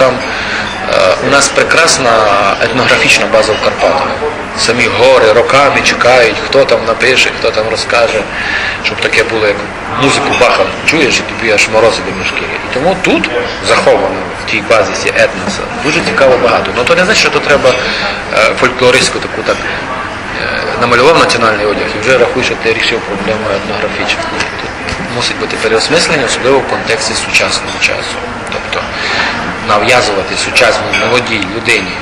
там е, у нас прекрасна етнографічна база в Карпатах. Самі гори роками чекають, хто там напише, хто там розкаже, щоб таке було, як музику Баха чуєш і тобі аж морози до шкірі. І тому тут заховано в тій базисі етноса дуже цікаво багато. Ну то не значить, що то треба е, фольклористську таку так е, намалював національний одяг і вже рахуй, що ти рішив проблему етнографічну. Тут мусить бути переосмислення, особливо в контексті сучасного часу. Тобто нав'язувати сучасній молодій людині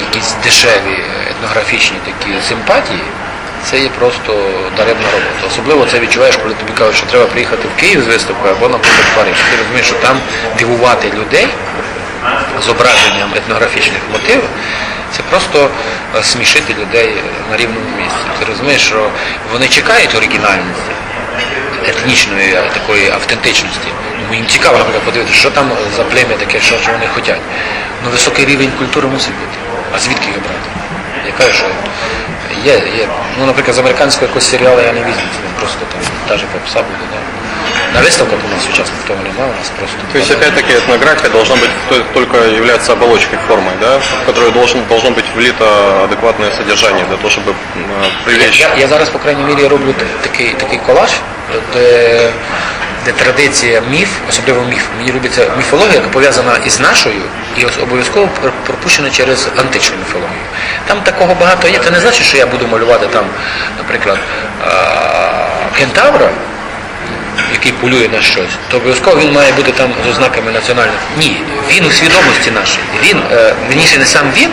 якісь дешеві етнографічні такі симпатії, це є просто даремна робота. Особливо це відчуваєш, коли тобі кажуть, що треба приїхати в Київ з виставкою або, наприклад, в Париж. Ти розумієш, що там дивувати людей зображенням етнографічних мотивів, це просто е, смішити людей на рівному місці. Ти розумієш, що вони чекають оригінальності, етнічної такої автентичності. Тому їм цікаво, наприклад, подивитися, що там за плем'я таке, що, що вони хочуть. Ну високий рівень культури мусить бути. А звідки його брати? Я кажу, що є, є. Ну, наприклад, з американського якогось серіалу я не візьму, це просто там та же попса буде. Да? На виставках у нас сучасних того немає, у нас просто. То есть, опять-таки, этнография должна быть то- только являться оболочкой, формой, да, в которую должен, должно быть влито адекватное содержание для того, чтобы м, привлечь. Я, я зараз, по крайній мірі, роблю такий, такий колаж, де, де традиція міф, особливо міф, мені робиться міфологія, яка пов'язана із нашою, і обов'язково пропущена через античну міфологію. Там такого багато є. Це не значить, що я буду малювати там, наприклад, кентавра, який полює на щось, то обов'язково він має бути там з ознаками національних. Ні, він у свідомості нашій. Він, е, вірніше, не сам він,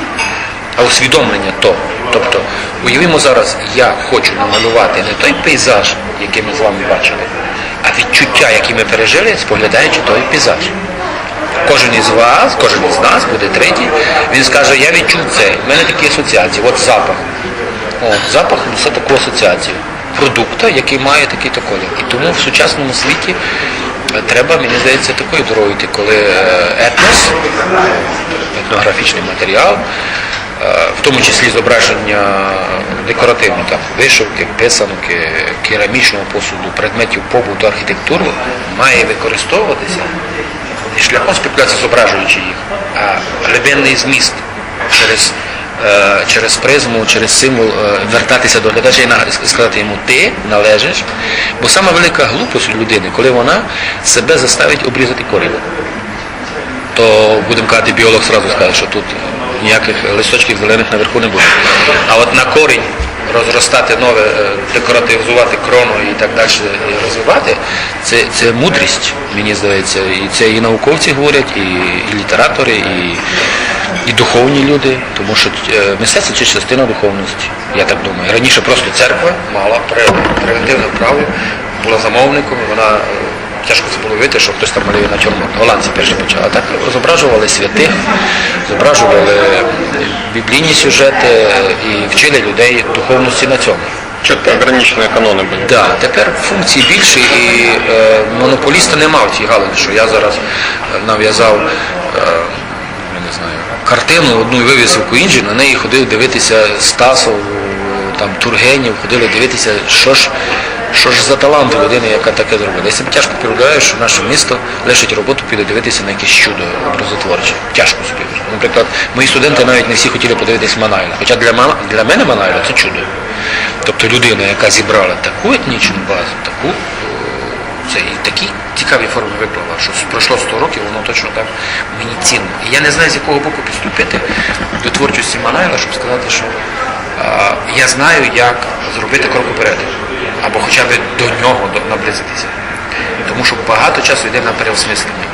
а усвідомлення то. Тобто, уявімо зараз, я хочу намалювати не той пейзаж, який ми з вами бачили, а відчуття, які ми пережили, споглядаючи той пейзаж. Кожен із вас, кожен із нас буде третій, він скаже, я відчув це, в мене такі асоціації, от запах. О, запах несе таку асоціацію продукта, який має такий-то колір. І тому в сучасному світі е, треба, мені здається, такою дорогою йти, коли е, етнос, етнографічний матеріал, в тому числі зображення декоративні, там, вишивки, писанки, керамічного посуду, предметів побуту, архітектури, має використовуватися не шляхом спекуляції, зображуючи їх, а глибинний зміст через, е, через призму, через символ е, вертатися до глядача і сказати йому ти належиш. Бо сама велика глупость людини, коли вона себе заставить обрізати корінь. То будемо казати, біолог зразу скаже, що тут ніяких листочків зелених наверху не буде. А от на корінь розростати нове, е, декоративізувати крону і так далі і розвивати, це, це мудрість, мені здається. І це і науковці говорять, і, і літератори, і, і духовні люди, тому що е, мистецтво це частина духовності, я так думаю. Раніше просто церква мала пре- превентивне право, була замовником, вона е, Тяжко це було вийти, що хтось там малює на чорному. Голландці перші почали. А так зображували святих, зображували біблійні сюжети і вчили людей духовності на цьому. Четко ограниченные каноны были. Да, тепер функції більші і е, монополіста нема в цій галузі, що я зараз е, нав'язав е, я не знаю, картину одну і вивісивку іншу, на неї ходив дивитися Стасов, там Тургенів, ходили дивитися, що ж, що ж за талант людини, яка таке зробила. Я собі тяжко переглядаю, що наше місто лишить роботу, піде дивитися на якесь чудо образотворче. Тяжко собі. Наприклад, мої студенти навіть не всі хотіли подивитись Манайла. Хоча для, для мене Манайла це чудо. Тобто людина, яка зібрала таку етнічну базу, таку це і такі цікаві форми виплава, що пройшло 100 років, воно точно так мені цінно. І я не знаю, з якого боку підступити до творчості Манайла, щоб сказати, що а, я знаю, як зробити крок уперед, або хоча б до нього наблизитися. Тому що багато часу йде на переосмислення.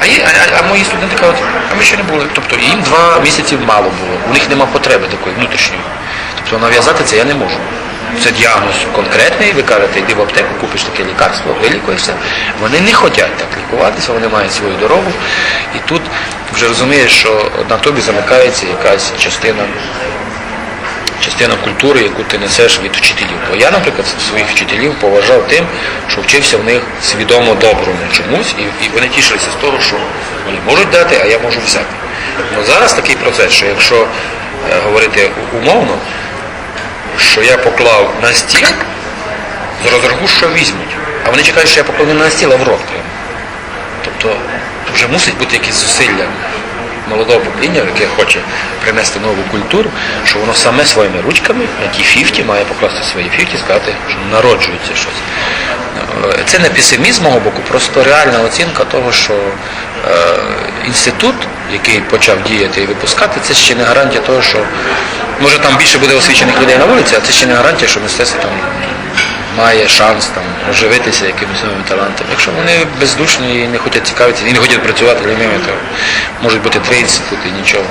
А, є, а, а мої студенти кажуть, а ми ще не були. Тобто їм два місяці мало було, у них нема потреби такої внутрішньої. Тобто нав'язати це я не можу. Це діагноз конкретний, ви кажете, йди в аптеку, купиш таке лікарство, вилікуєшся. Вони не хочуть так лікуватися, вони мають свою дорогу. І тут вже розумієш, що на тобі замикається якась частина частина культури, яку ти несеш від вчителів. Бо я, наприклад, своїх вчителів поважав тим, що вчився в них свідомо доброму чомусь, і, вони тішилися з того, що вони можуть дати, а я можу взяти. Ну зараз такий процес, що якщо е, говорити умовно, що я поклав на стіл, з що візьмуть. А вони чекають, що я покладу не на стіл, а в рот прямо. Тобто вже мусить бути якісь зусилля молодого покоління, яке хоче принести нову культуру, що воно саме своїми ручками на ті фіфті має покласти свої фіфті і сказати, що народжується щось. Е, Це не песимізм мого боку, просто реальна оцінка того, що е, інститут, який почав діяти і випускати, це ще не гарантія того, що може там більше буде освічених людей на вулиці, а це ще не гарантія, що мистецтво там має шанс там оживитися якимось новим талантом. Якщо вони бездушні і не хочуть цікавитися, і не хочуть працювати ними, то можуть бути три інститути, і нічого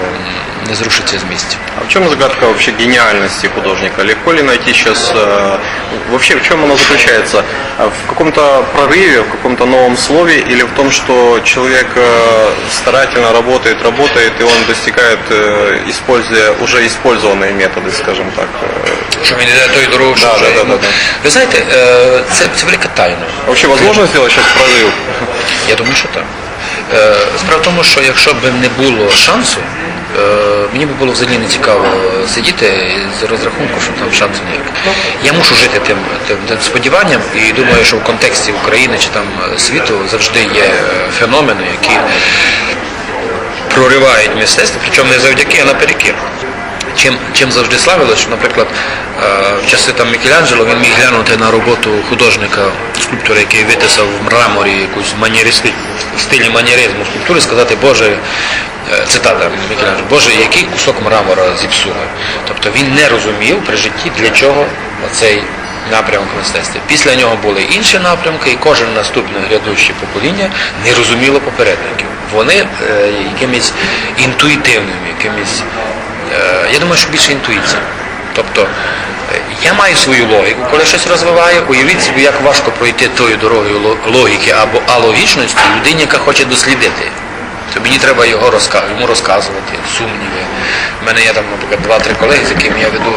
не зрушиться з місця. А в чем загадка вообще гениальности художника? Легко ли найти сейчас, э, вообще в чем она заключается? А В каком-то прорыве, в каком-то новом слове или в том, что человек э, старательно работает, работает, и он достигает, э, используя уже использованные методы, скажем так? э? Що він йде тою дорогою, що Да, вже да, да, йому- да, да. Ви знаєте, е, це, це велика тайна. Вообще возможно сделать сейчас прорыв? Я думаю, що так. Е, Справа в тому, що якщо б не було шансу, е, мені б було взагалі не цікаво сидіти з розрахунку, що там шансу ніяк. Я мушу жити тим, тим, сподіванням і думаю, що в контексті України чи там світу завжди є е, феномени, які проривають мистецтво, причому не завдяки, а наперекір. Чим, чим завжди славилось, що, наприклад, е, в часи там Мікеланджело він міг глянути на роботу художника, скульптора, який витисав в мраморі якусь маніристи, в стилі маніризму скульптури, сказати, Боже, е, цитата Мікеланджело, Боже, який кусок мрамора зіпсули. Тобто він не розумів при житті, для чого оцей напрямок мистецтва. Після нього були інші напрямки, і кожен наступне глядуще покоління не розуміло попередників. Вони е, якимись інтуїтивними, якимись я думаю, що більше інтуїція. Тобто е, я маю свою логіку, коли щось розвиваю, уявіть собі, як важко пройти тою дорогою ло- логіки або алогічності людині, яка хоче дослідити. То мені треба його розка- йому розказувати, сумніви. У мене є там, наприклад, два-три колеги, з якими я веду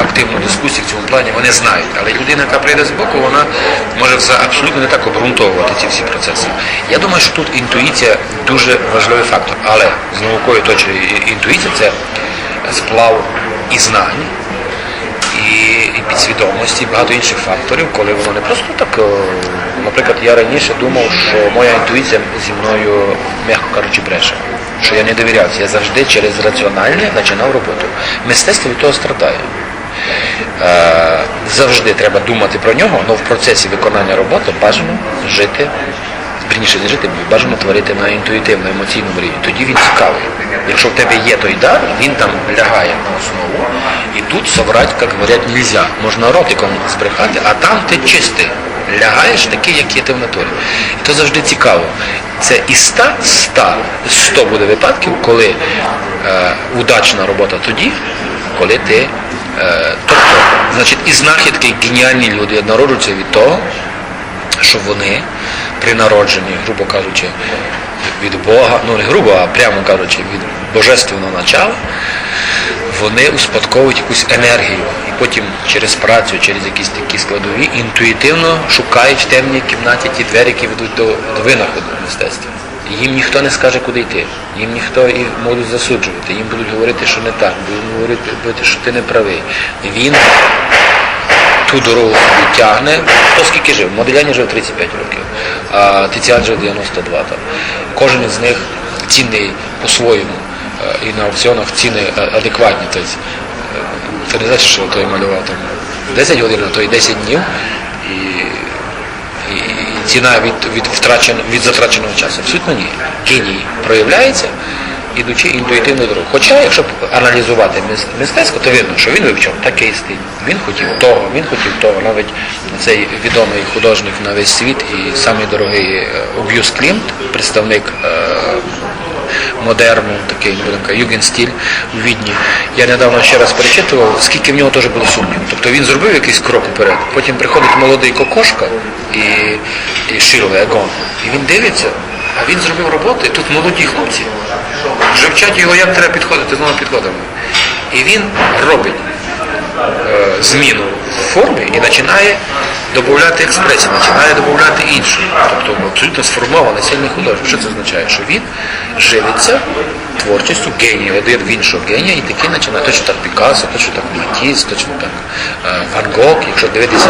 активну дискусію в цьому плані, вони знають. Але людина, яка прийде з боку, вона може все абсолютно не так обґрунтовувати ці всі процеси. Я думаю, що тут інтуїція дуже важливий фактор. Але з наукової точки і- інтуїція це сплав і знань, і, і підсвідомості, і багато інших факторів, коли воно не просто так. Наприклад, я раніше думав, що моя інтуїція зі мною, м'яко кажучи, бреше. Що я не довірявся. Я завжди через раціональне починав роботу. Мистецтво від того страдає. Е, завжди треба думати про нього, але в процесі виконання роботи бажано жити, вірніше не жити, бажано творити на інтуїтивну, емоційну рівні. Тоді він цікавий. Якщо в тебе є той дар, він там лягає на основу, і тут соврать, як говорять, нельзя. Можна ротиком збрехати, а там ти чистий. Лягаєш такий, як є ти в натурі. І то завжди цікаво. Це із 100, 100, 100 буде випадків, коли е, удачна робота тоді, коли ти. Е, тобто, значить, і знахідки геніальні люди народжуються від того, що вони при народженні, грубо кажучи, від Бога, ну не грубо, а прямо кажучи, від божественного начала, вони успадковують якусь енергію. І потім через працю, через якісь такі складові, інтуїтивно шукають в темній кімнаті ті двері, які ведуть до, до винаходу мистецтва. Їм ніхто не скаже, куди йти. Їм ніхто і будуть засуджувати. Їм будуть говорити, що не так, будуть говорити, що ти не правий. Він ту дорогу собі тягне. Хто скільки жив? Моделяні жив 35 років, Тиціан 92. Там. Кожен із них цінний по-своєму. е, І на аукціонах ціни е, адекватні. Тобто, це не значить, що той малював там 10 годин, а то і 10 днів. І, і, і ціна від, від, втрачен, від затраченого часу. Абсолютно ні. Геній проявляється, ідучи інтуїтивною дорогою. Хоча, якщо аналізувати мис- мистецтво, то видно, що він вивчав такий стиль. Він хотів того, він хотів того. Навіть цей відомий художник на весь світ і самий дорогий е, Огюст Клімт, представник е, модерну, такий югенстиль у Відні. Я недавно ще раз перечитував, скільки в нього теж було сумнів. Тобто він зробив якийсь крок вперед, потім приходить молодий кокошка і, і Ширле Егон, і він дивиться, а він зробив роботу, тут молоді хлопці вже вчать його, як треба підходити з новими підходами. І він робить е, зміну в формі і починає додати експресію, починає додати іншу. Тобто абсолютно сформований сильний художник. Що це означає? Що він живиться творчістю, геній, один в іншого генія, і такі починає. Точно так Пікассо, точно так Матіс, точно так е, Ван Гог. Якщо дивитися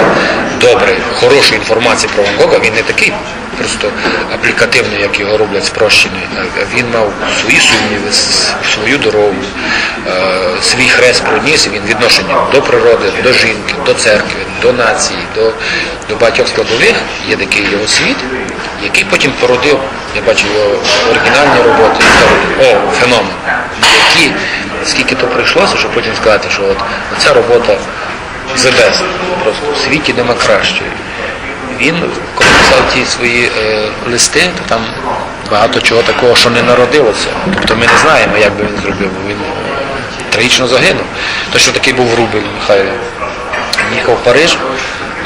добре, хорошу інформацію про Ван Гога, він не такий просто аплікативний, як його роблять спрощений. Він мав свої сумніви, свою дорогу, е, свій хрест проніс, він відношення до природи, до жінки, до церкви, до нації, до, до багатьох складових. Є такий його світ, який потім породив, я бачу його оригінальні роботи, о, феномен. Які, скільки то прийшлося, щоб потім сказати, що от ця робота the best, просто в світі нема кращої. Він, коли писав ті свої е, листи, то там багато чого такого, що не народилося. Тобто ми не знаємо, як би він зробив, бо він трагічно загинув. Точно такий був Рубель Михайло. Їхав в Париж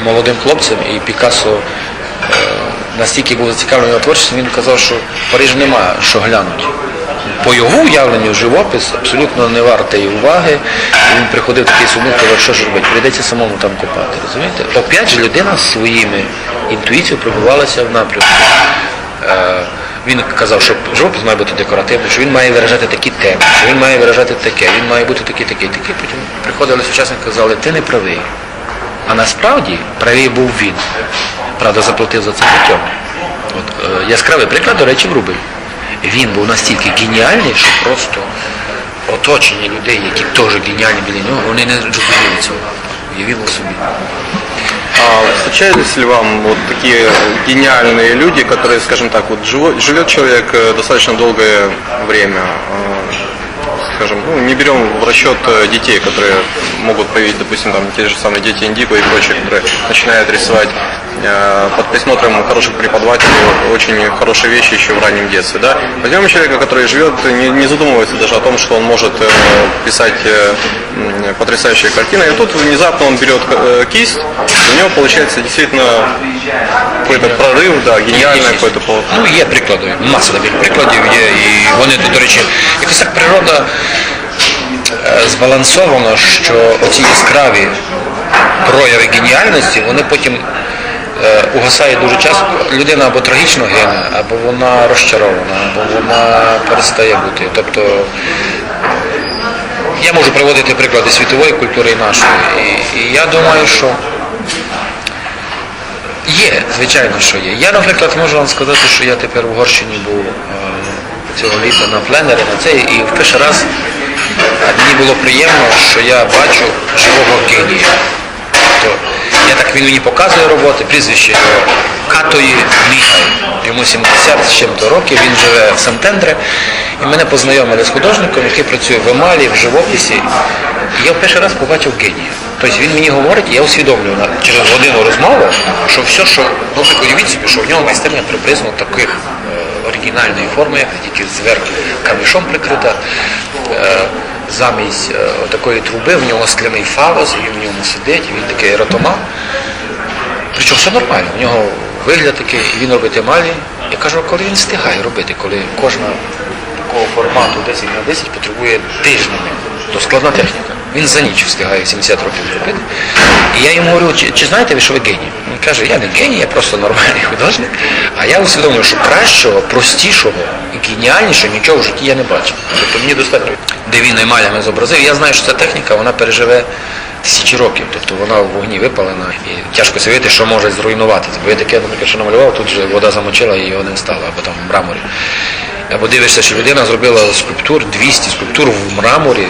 молодим хлопцем, і Пікассо е, настільки був зацікавлений його творчістю, він казав, що в Парижі немає що глянути. По його уявленню живопис абсолютно не вартий уваги. І він приходив такий сумний, казав, що ж робити, прийдеться самому там копати. Розумієте? Опять же людина своїми інтуїцією пробувалася в напрямку. Е, Він казав, що живопис має бути декоративний, що він має виражати такі теми, що він має виражати таке, він має бути такий, такий, такий. Потім приходили сучасники і казали, ти не правий. А насправді правий був він. Правда, заплатив за це життям. От, е, яскравий приклад, до речі, в Рубель. Він був настільки геніальний, що просто оточення людей, які теж геніальні біля нього, вони не розуміли цього. Уявили собі. А встречались ли вам вот такие гениальные люди, которые, скажем так, вот живо- живет человек э, достаточно долгое время, э, скажем, ну, не берем в расчет э, детей, которые могут появить, допустим, там те же самые дети Индиго и прочие, которые начинают рисовать э, под присмотром хороших преподавателей очень хорошие вещи еще в раннем детстве, да. Возьмем человека, который живет, не, не задумывается даже о том, что он может э, писать э, м, потрясающие картины, и тут внезапно он берет э, кисть, и у него получается действительно какой-то прорыв, да, гениальное какое-то полотно. Ну, є приклади, маса таких прикладів є, і вони, до речі, якось так природа е, збалансована, що оці яскраві прояви геніальності, вони потім е, угасають дуже часто. Людина або трагічно гине, або вона розчарована, або вона перестає бути. Тобто я можу приводити приклади світової культури і нашої. І, і я думаю, що Є, звичайно, що є. Я, наприклад, можу вам сказати, що я тепер в Угорщині був е, цього літа на пленері, на цей, і в перший раз мені було приємно, що я бачу живого генія. Тобто, так він мені показує роботи, прізвище його Катої Міхай. Йому 70 з чим-то років, він живе в Сантендре. І мене познайомили з художником, який працює в емалі, в живописі. І я перший раз побачив генія. Тобто він мені говорить, і я усвідомлюю через годину розмови, що все, що, ну уявіть собі, що в нього майстерня приблизно таких е, оригінальної форми, як тільки зверху камішом прикрита. Замість е, такої труби в нього скляний фалос, він в ньому сидить, він такий еротоман. Причому все нормально, в нього вигляд такий, він робить емалі. Я кажу, коли він встигає робити, коли кожна такого формату 10 на 10 потребує тижнями, то складна техніка. Він за ніч встигає 70 років зробити. І я йому говорю, чи, чи знаєте ви, що ви геній? Він каже, я не геній, я просто нормальний художник. А я усвідомлюю, що кращого, простішого і геніальнішого нічого в житті я не бачив. Тобто мені достатньо, де він емалями зобразив. Я знаю, що ця техніка вона переживе тисячі років, тобто вона в вогні випалена і тяжко уявити, що може зруйнувати. Бо я таке, наприклад, що намалював, тут же вода замочила і його не стало, або там в мраморі. Або дивишся, що людина зробила скульптур, 200 скульптур в мраморі,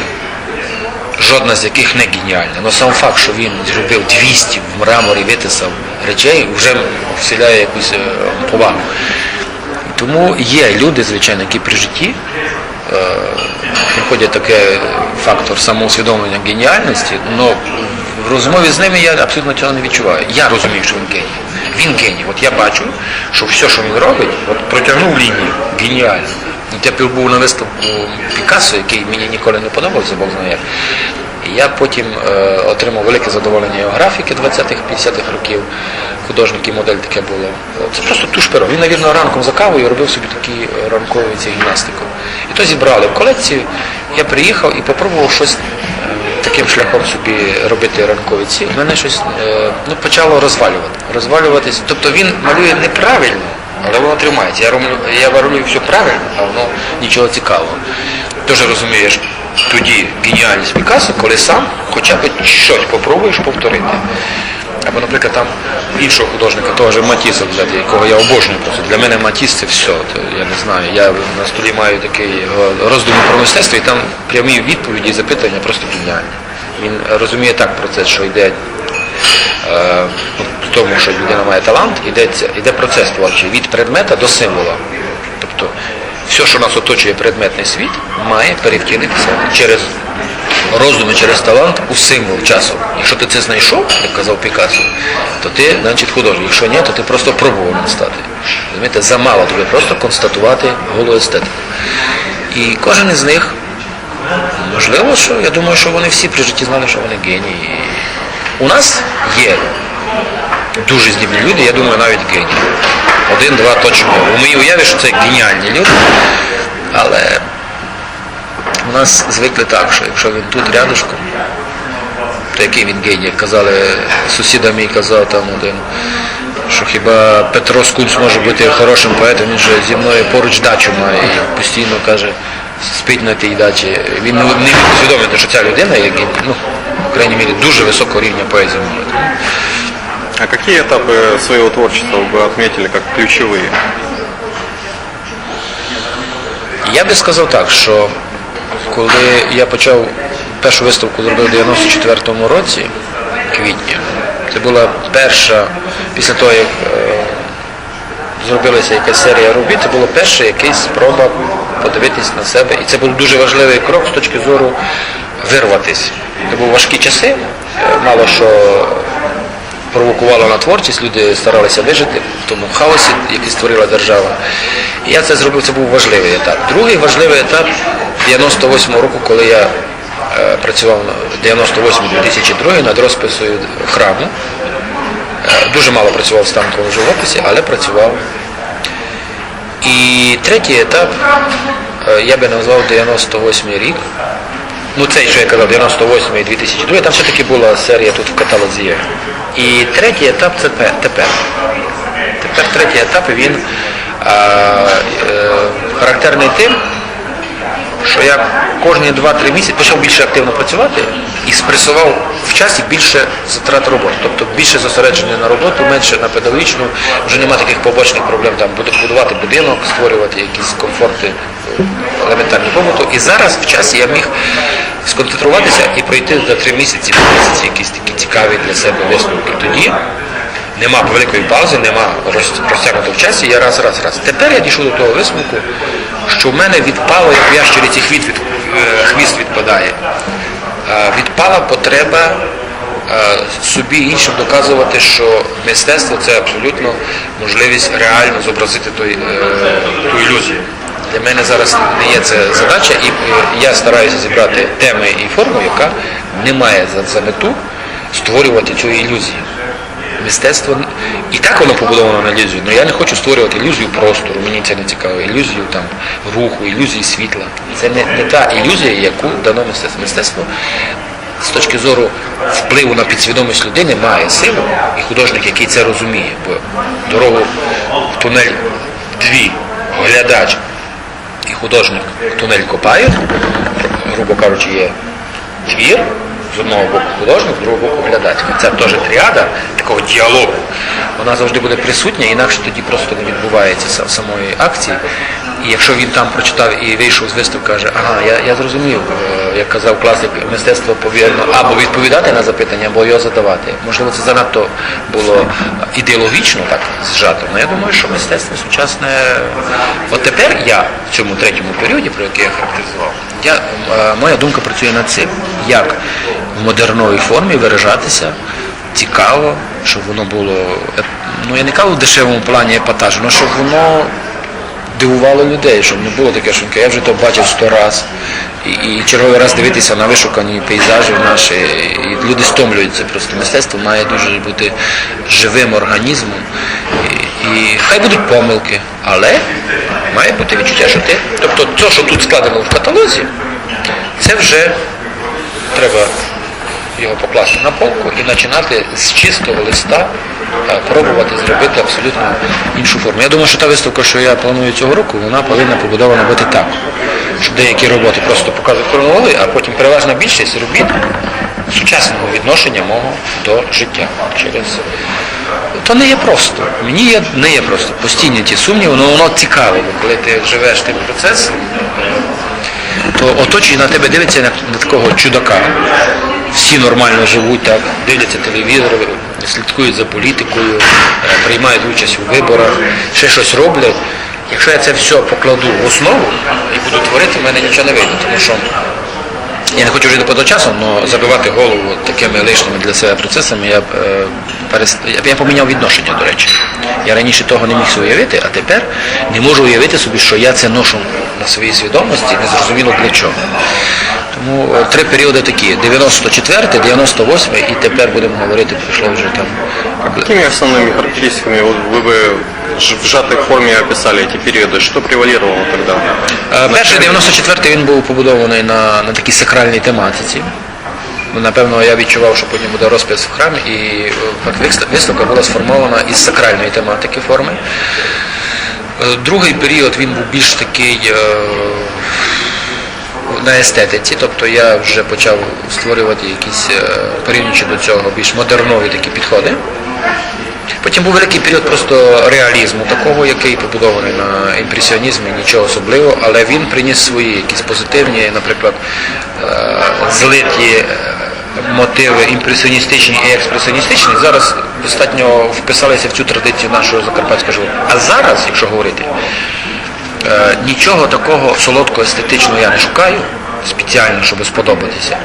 жодна з яких не геніальна. Але сам факт, що він зробив 200 в мраморі, витисав речей, вже вселяє якусь е, повагу. Тому є люди, звичайно, які при житті е, проходять такий фактор самоусвідомлення геніальності, але в розмові з ними я абсолютно цього не відчуваю. Я розумію, що він геній. Він геній. От я бачу, що все, що він робить, от протягнув лінію геніально. Я був на виставку Пікассо, який мені ніколи не подобався, Бог знає. Я потім е, отримав велике задоволення його графіки 20-х-50-х років. Художник і модель таке було. Це просто туш перо. Він, навірно, ранком за кавою робив собі такі е, ранкові ці гімнастику. І то зібрали в колекцію. Я приїхав і попробував щось е, таким шляхом собі робити ранкові ці. Мене щось е, ну, почало розвалювати. розвалюватись. Тобто він малює неправильно, але воно тримається. Я роблю, я роблю все правильно, а воно нічого цікавого. Теж розумієш, тоді геніальність Пікассо, коли сам хоча б щось попробуєш повторити. Або, наприклад, там іншого художника, того ж Матіса якого я обожнюю просто. Для мене Матіс це все. Я не знаю. Я на столі маю такий роздум про мистецтво, і там прямі відповіді і запитання просто геніальні. Він розуміє так процес, що йде е, тому, що людина має талант, йдеться, йде процес творчий від предмета до символа. Тобто все, що нас оточує предметний світ, має перевтілитися через роздуми, через талант у символ часу. Якщо ти це знайшов, як казав Пікассо, то ти, значить, художник. Якщо ні, то ти просто пробував стати. Розумієте, замало тобі просто констатувати голу естетику. І кожен із них, можливо, що я думаю, що вони всі при житті знали, що вони генії. У нас є дуже здібні люди, я думаю, навіть генії. Один-два точно. У моїй уяві, що це геніальні люди, але у нас звикли так, що якщо він тут рядышком, то який він геній, як казали, сусіда мій казав там один, що хіба Петро Скунц може бути хорошим поетом, він же зі мною поруч дачу має і постійно каже, спить на тій дачі. Він не міг усвідомити, що ця людина геній, ну, в крайній мірі, дуже високого рівня поезії. може. А какие этапы своего творчества вы бы отметили как ключевые? Я би сказав так, що коли я почав першу виставку зробив у 94-му році, квітні, це була перша, після того, як е, зробилася якась серія робіт, це була перша якась спроба подивитись на себе. І це був дуже важливий крок з точки зору вирватися. Це були важкі часи, е, мало що провокувало на творчість, люди старалися вижити в тому хаосі, який створила держава. І я це зробив, це був важливий етап. Другий важливий етап 98-го року, коли я е, працював на 98-2002 над розписою храму. Е, Дуже мало працював в станковому живописі, але працював. І третій етап, е, я би назвав 98 рік. Ну цей, що я казав, 98 і 2002, там все-таки була серія тут в каталозі. І третій етап це тепер. Тепер третій етап він а, е, характерний тим, що я кожні 2-3 місяці почав більше активно працювати і спресував в часі більше затрат роботи. Тобто більше зосередження на роботу, менше на педагогічну, вже немає таких побочних проблем, там буду- будувати будинок, створювати якісь комфорти е, елементарні побуту. І зараз в часі я міг сконцентруватися і пройти за 3 місяці, місяці якісь такі цікаві для себе висновки. Тоді нема великої паузи, нема роз- розтягнуто в часі, я раз, раз, раз. Тепер я дійшов до того висновку, що в мене відпало, як в ящериці хвіст, від, е, хвіст відпадає. Е, Відпала потреба е, собі іншим доказувати, що мистецтво це абсолютно можливість реально зобразити той, ту ілюзію. Для мене зараз не є це задача, і я стараюся зібрати теми і форму, яка не має за мету створювати цю ілюзію. Мистецтво і так воно побудовано на ілюзію, але я не хочу створювати ілюзію простору, мені це не цікаво, ілюзію там руху, ілюзії світла. Це не, не та ілюзія, яку дано мистецтво. Мистецтво з точки зору впливу на підсвідомість людини має силу, і художник, який це розуміє, бо дорогу в тунель дві, глядач і художник в тунель копають, грубо кажучи, є твір, з одного боку художник, з другого боку глядач. Це теж тріада такого діалогу. Вона завжди буде присутня, інакше тоді просто не відбувається са- самої акції. І якщо він там прочитав і вийшов з виставки, каже, ага, я, я зрозумів, е, як казав класик, мистецтво повинно або відповідати на запитання, або його задавати. Можливо, це занадто було ідеологічно так зжато. Але я думаю, що мистецтво сучасне. От тепер я в цьому третьому періоді, про який я характеризував, я, е, моя думка працює над цим, як в модерновій формі виражатися цікаво, щоб воно було, е, ну я не кажу в дешевому плані епатажу, але щоб воно дивувало людей, щоб не було таке, що я вже то бачив сто раз. І черговий раз дивитися на вишукані пейзажі наші. І люди стомлюються. Просто мистецтво має дуже бути живим організмом. І, хай будуть помилки, але має бути відчуття, що ти. Тобто те, що тут складено в каталозі, це вже треба його покласти на полку і починати з чистого листа е, пробувати зробити абсолютно іншу форму. Я думаю, що та виставка, що я планую цього року, вона повинна побудована бути так. Щоб деякі роботи просто показують хронологію, а потім переважна більшість робіт сучасного відношення мого до життя через то не є просто. Мені є, не є просто. Постійні ті сумніви, але воно цікаво, бо коли ти живеш тим процесом, то оточення на тебе дивиться як на такого чудака. Всі нормально живуть, так, дивляться телевізор, слідкують за політикою, е, приймають участь у виборах, ще щось роблять. Якщо я це все покладу в основу і буду творити, в мене нічого не вийде, тому що я не хочу жити поза часом, але забивати голову такими лишніми для себе процесами я б е, перест... я, б- я поміняв відношення, до речі. Я раніше того не міг собі уявити, а тепер не можу уявити собі, що я це ношу на своїй свідомості, незрозуміло для чого. Тому е, три періоди такі: 94, 98 і тепер будемо говорити, пройшло вже там. Какими основными характеристиками вот вы бы ж- в сжатой форме описали эти периоды? Что превалировало тогда? Е, Перший 94-й він був побудований на, на такій сакральній тематиці. Ну, Напевно, я відчував, що потім буде розпис в храмі, і е, виставка була сформована із сакральної тематики форми. Е, Другий період він був більш такий е, на естетиці, тобто я вже почав створювати якісь, порівнюючи до цього, більш модернові такі підходи. Потім був великий період просто реалізму, такого, який побудований на імпресіонізмі, нічого особливого, але він приніс свої якісь позитивні, наприклад, е, злиті е, мотиви імпресіоністичні і експресіоністичні. Зараз достатньо вписалися в цю традицію нашого закарпатського живу. А зараз, якщо говорити, Е, нічого такого солодкого естетичного я не шукаю спеціально, щоб сподобатися.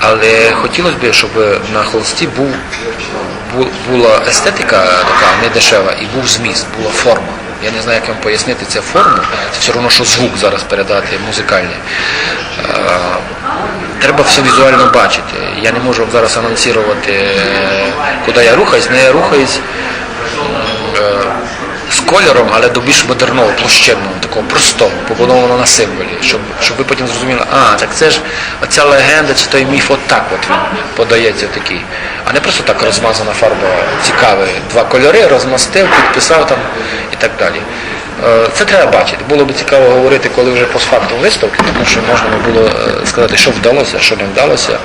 Але хотілося б, щоб на холсті був, бу- була естетика така не дешева і був зміст, була форма. Я не знаю, як вам пояснити це форму. Це все одно, що звук зараз передати музикальний. Е, Треба все візуально бачити. Я не можу зараз анонсувати, куди я рухаюсь, але я рухаюсь з кольором, але до більш модерного, площинного, такого простого, побудованого на символі, щоб, щоб ви потім зрозуміли, а, так це ж оця легенда чи той міф отак от він подається такий. А не просто так розмазана фарба цікавий. Два кольори, розмастив, підписав там і так далі. Е, Це треба бачити. Було б цікаво говорити, коли вже постфактум виставки, тому що можна було е, сказати, що вдалося, що не вдалося.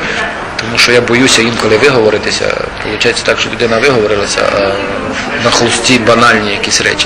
Тому що я боюся інколи виговоритися. Получається так, що людина виговорилася, а на холсті банальні якісь речі.